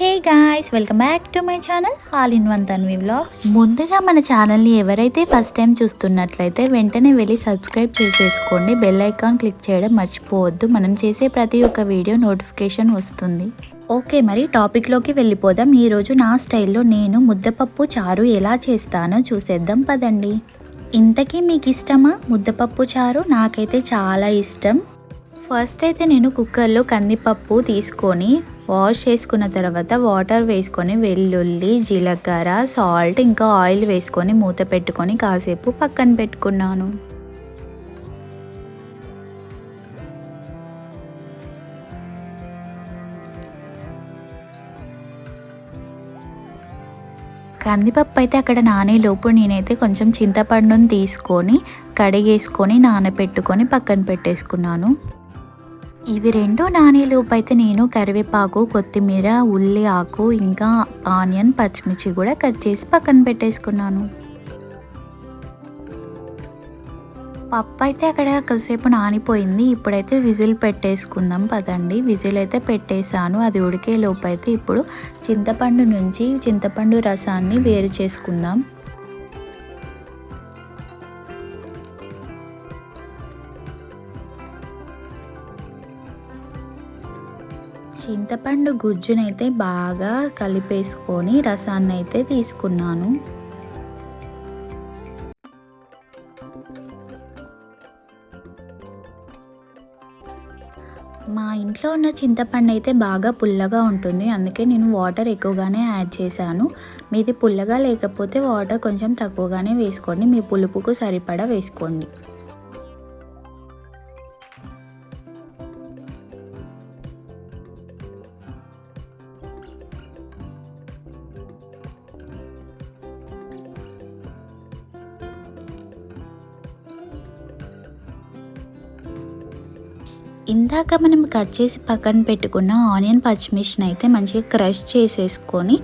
Hey guys welcome back to my channel all in one Tanvi vlogs ముందుగా మన ఛానల్ని ఎవరైతే ఫస్ట్ టైం చూస్తున్నట్లయితే వెంటనే వెళ్ళి సబ్స్క్రైబ్ చేసేసుకోండి. బెల్ ఐకాన్ క్లిక్ చేయడం మర్చిపోవద్దు. మనం చేసే ప్రతి ఒక్క వీడియో నోటిఫికేషన్ వస్తుంది. ఓకే మరి టాపిక్లోకి వెళ్ళిపోదాం. ఈరోజు నా స్టైల్లో నేను ముద్దపప్పు చారు ఎలా చేస్తానో చూసేద్దాం పదండి. ఇంతకీ మీకు ఇష్టమా ముద్దపప్పు చారు? నాకైతే చాలా ఇష్టం. ఫస్ట్ అయితే నేను కుక్కర్లో కందిపప్పు తీసుకొని వాష్ చేసుకున్న తర్వాత వాటర్ వేసుకొని వెల్లుల్లి జీలకర్ర సాల్ట్ ఇంకా ఆయిల్ వేసుకొని మూత పెట్టుకొని కాసేపు పక్కన పెట్టుకున్నాను. కందిపప్పు అయితే అక్కడ నానేలోపు నేనైతే కొంచెం చింతపండుని తీసుకొని కడిగేసుకొని నానబెట్టుకొని పక్కన పెట్టేసుకున్నాను. ఇవి రెండు నానేలోపు అయితే నేను కరివేపాకు కొత్తిమీర ఉల్లి ఆకు ఇంకా ఆనియన్ పచ్చిమిర్చి కూడా కట్ చేసి పక్కన పెట్టేసుకున్నాను. పప్పు అయితే అక్కడ కాసేపు నానిపోయింది. ఇప్పుడైతే విజిల్ పెట్టేసుకుందాం పదండి. విజిల్ అయితే పెట్టేశాను. అది ఉడికే లోపు అయితే ఇప్పుడు చింతపండు నుంచి చింతపండు రసాన్ని వేరు చేసుకుందాం. చింతపండు గుజ్జునైతే బాగా కలిపేసుకొని రసాన్ని అయితే తీసుకున్నాను. మా ఇంట్లో ఉన్న చింతపండు అయితే బాగా పుల్లగా ఉంటుంది. అందుకే నేను వాటర్ ఎక్కువగానే యాడ్ చేశాను. మీది పుల్లగా లేకపోతే వాటర్ కొంచెం తక్కువగానే వేసుకోండి. మీ పులుపుకు సరిపడా వేసుకోండి. ఇందాక మనం కట్ చేసి పక్కన పెట్టుకున్న ఆనియన్ పచ్చిమిర్చిని అయితే మంచిగా క్రష్ చేసేసుకొని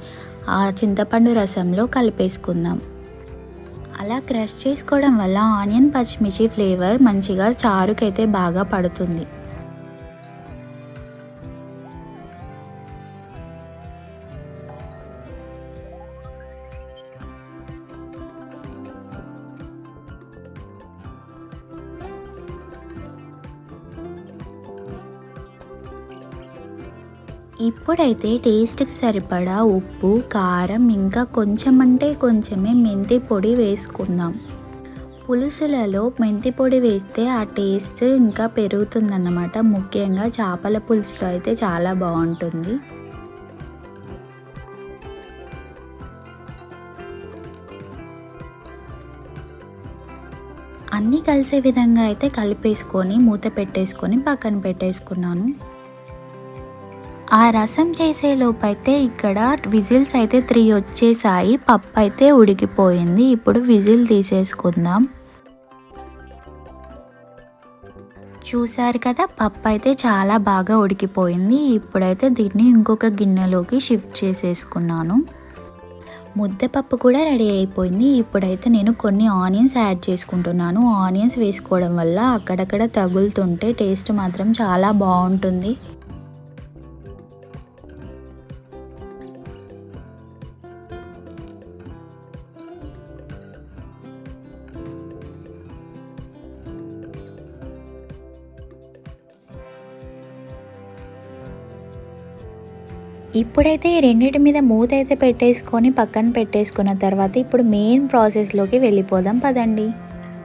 ఆ చింతపండు రసంలో కలిపేసుకుందాం. అలా క్రష్ చేసుకోవడం వల్ల ఆనియన్ పచ్చిమిర్చి ఫ్లేవర్ మంచిగా చారుకైతే బాగా పడుతుంది. ఇప్పుడైతే టేస్ట్కి సరిపడా ఉప్పు కారం ఇంకా కొంచెం అంటే కొంచెమే మెంతి పొడి వేసుకుందాం. పులుసులలో మెంతి పొడి వేస్తే ఆ టేస్ట్ ఇంకా పెరుగుతుందన్నమాట. ముఖ్యంగా చేపల పులుసులో అయితే చాలా బాగుంటుంది. అన్నీ కలిసే విధంగా అయితే కలిపేసుకొని మూత పెట్టేసుకొని పక్కన పెట్టేసుకున్నాను. ఆ రసం చేసే లోపైతే ఇక్కడ విజిల్స్ అయితే త్రీ వచ్చేసాయి. పప్పు అయితే ఉడికిపోయింది. ఇప్పుడు విజిల్ తీసేసుకుందాం. చూసారు కదా పప్పు అయితే చాలా బాగా ఉడికిపోయింది. ఇప్పుడైతే దీన్ని ఇంకొక గిన్నెలోకి షిఫ్ట్ చేసేసుకున్నాను. ముద్దపప్పు కూడా రెడీ అయిపోయింది. ఇప్పుడైతే నేను కొన్ని ఆనియన్స్ యాడ్ చేసుకుంటున్నాను. ఆనియన్స్ వేసుకోవడం వల్ల అక్కడక్కడ తగులుతుంటే టేస్ట్ మాత్రం చాలా బాగుంటుంది. ఇప్పుడైతే ఈ రెండింటి మీద మూత అయితే పెట్టేసుకొని పక్కన పెట్టేసుకున్న తర్వాత ఇప్పుడు మెయిన్ ప్రాసెస్లోకి వెళ్ళిపోదాం పదండి.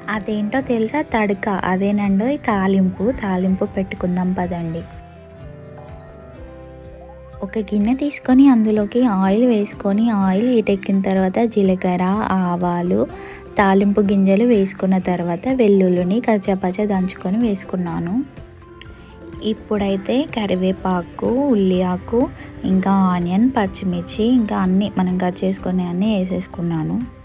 అదేంటో తెలుసా? తడక. అదేనండి? తాలింపు. తాలింపు పెట్టుకుందాం పదండి. ఒక గిన్నె తీసుకొని అందులోకి ఆయిల్ వేసుకొని ఆయిల్ హీటెక్కిన తర్వాత జీలకర్ర ఆవాలు తాలింపు గింజలు వేసుకున్న తర్వాత వెల్లుల్లిని కచ్చపచ్చ దంచుకొని వేసుకున్నాను. ఇప్పుడైతే కరివేపాకు ఉల్లి ఆకు ఇంకా ఆనియన్ పచ్చిమిర్చి ఇంకా అన్నీ మనం కట్ చేసుకునే అన్నీ వేసేసుకున్నాను.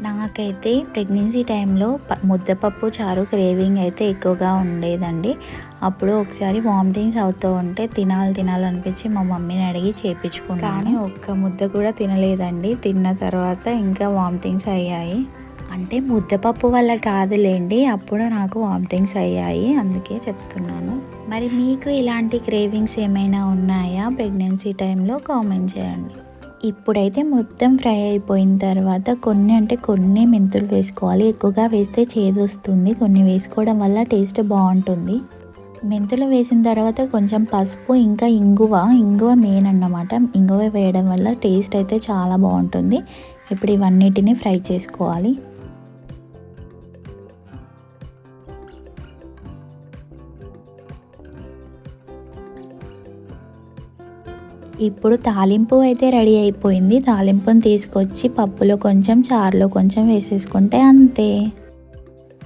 నాకైతే ప్రెగ్నెన్సీ టైంలో ముద్దపప్పు చారు క్రేవింగ్ అయితే ఎక్కువగా ఉండేదండి. అప్పుడు ఒకసారి వామిటింగ్స్ అవుతూ ఉంటే తినాలి తినాలనిపించి మా మమ్మీని అడిగి చేయించుకున్నాను కానీ ఒక్క ముద్ద కూడా తినలేదండి. తిన్న తర్వాత ఇంకా వామిటింగ్స్ అయ్యాయి. అంటే ముద్దపప్పు వల్ల కాదులేండి. అప్పుడు నాకు వామిటింగ్స్ అయ్యాయి. అందుకే చెప్తున్నాను. మరి మీకు ఇలాంటి క్రేవింగ్స్ ఏమైనా ఉన్నాయా? ప్రెగ్నెన్సీ టైంలో కామెంట్ చేయండి. ఇప్పుడైతే మొత్తం ఫ్రై అయిపోయిన తర్వాత కొన్ని అంటే కొన్ని మెంతులు వేసుకోవాలి. ఎక్కువగా వేస్తే చేదు వస్తుంది. కొన్ని వేసుకోవడం వల్ల టేస్ట్ బాగుంటుంది. మెంతులు వేసిన తర్వాత కొంచెం పసుపు ఇంకా ఇంగువ. ఇంగువ మెయిన్ అన్నమాట. ఇంగువ వేయడం వల్ల టేస్ట్ అయితే చాలా బాగుంటుంది. ఇప్పుడు ఇవన్నిటిని ఫ్రై చేసుకోవాలి. ఇప్పుడు తాలింపు అయితే రెడీ అయిపోయింది. తాలింపుని తీసుకొచ్చి పప్పులో కొంచెం చారులో కొంచెం వేసేసుకుంటే అంతే.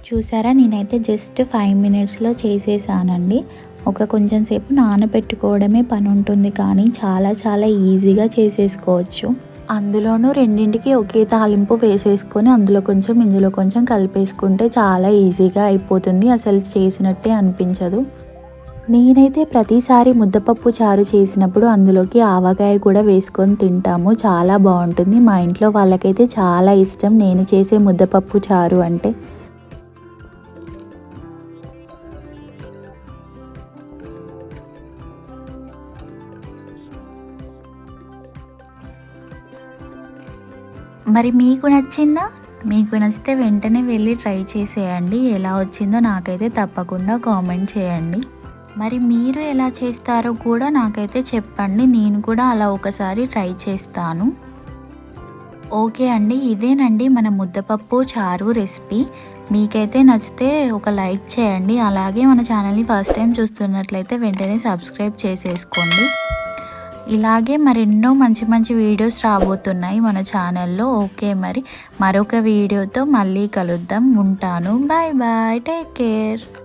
చూసారా? నేనైతే జస్ట్ ఫైవ్ మినిట్స్లో చేసేసానండి. ఒక కొంచెం సేపు నానబెట్టుకోవడమే పని ఉంటుంది కానీ చాలా చాలా ఈజీగా చేసేసుకోవచ్చు. అందులోనూ రెండింటికి ఒకే తాలింపు వేసేసుకొని అందులో కొంచెం ఇందులో కొంచెం కలిపేసుకుంటే చాలా ఈజీగా అయిపోతుంది. అసలు చేసినట్టే అనిపించదు. నేనైతే ప్రతిసారి ముద్దపప్పు చారు చేసినప్పుడు అందులోకి ఆవకాయ కూడా వేసుకొని తింటాము. చాలా బాగుంటుంది. మా ఇంట్లో వాళ్ళకైతే చాలా ఇష్టం నేను చేసే ముద్దపప్పు చారు అంటే. మరి మీకు నచ్చిందా? మీకు నచ్చితే వెంటనే వెళ్ళి ట్రై చేసేయండి. ఎలా వచ్చిందో నాకైతే తప్పకుండా కామెంట్ చేయండి. మరి మీరు ఎలా చేస్తారో కూడా నాకైతే చెప్పండి. నేను కూడా అలా ఒకసారి ట్రై చేస్తాను. ఓకే అండి. ఇదేనండి మన ముద్దపప్పు చారు రెసిపీ. మీకైతే నచ్చితే ఒక లైక్ చేయండి. అలాగే మన ఛానల్ని ఫస్ట్ టైం చూస్తున్నట్లయితే వెంటనే సబ్స్క్రైబ్ చేసేసుకోండి. ఇలాగే మరెన్నో మంచి మంచి వీడియోస్ రాబోతున్నాయి మన ఛానల్లో. ఓకే మరి. మరొక వీడియోతో మళ్ళీ కలుద్దాం. ఉంటాను. Bye bye. Take care.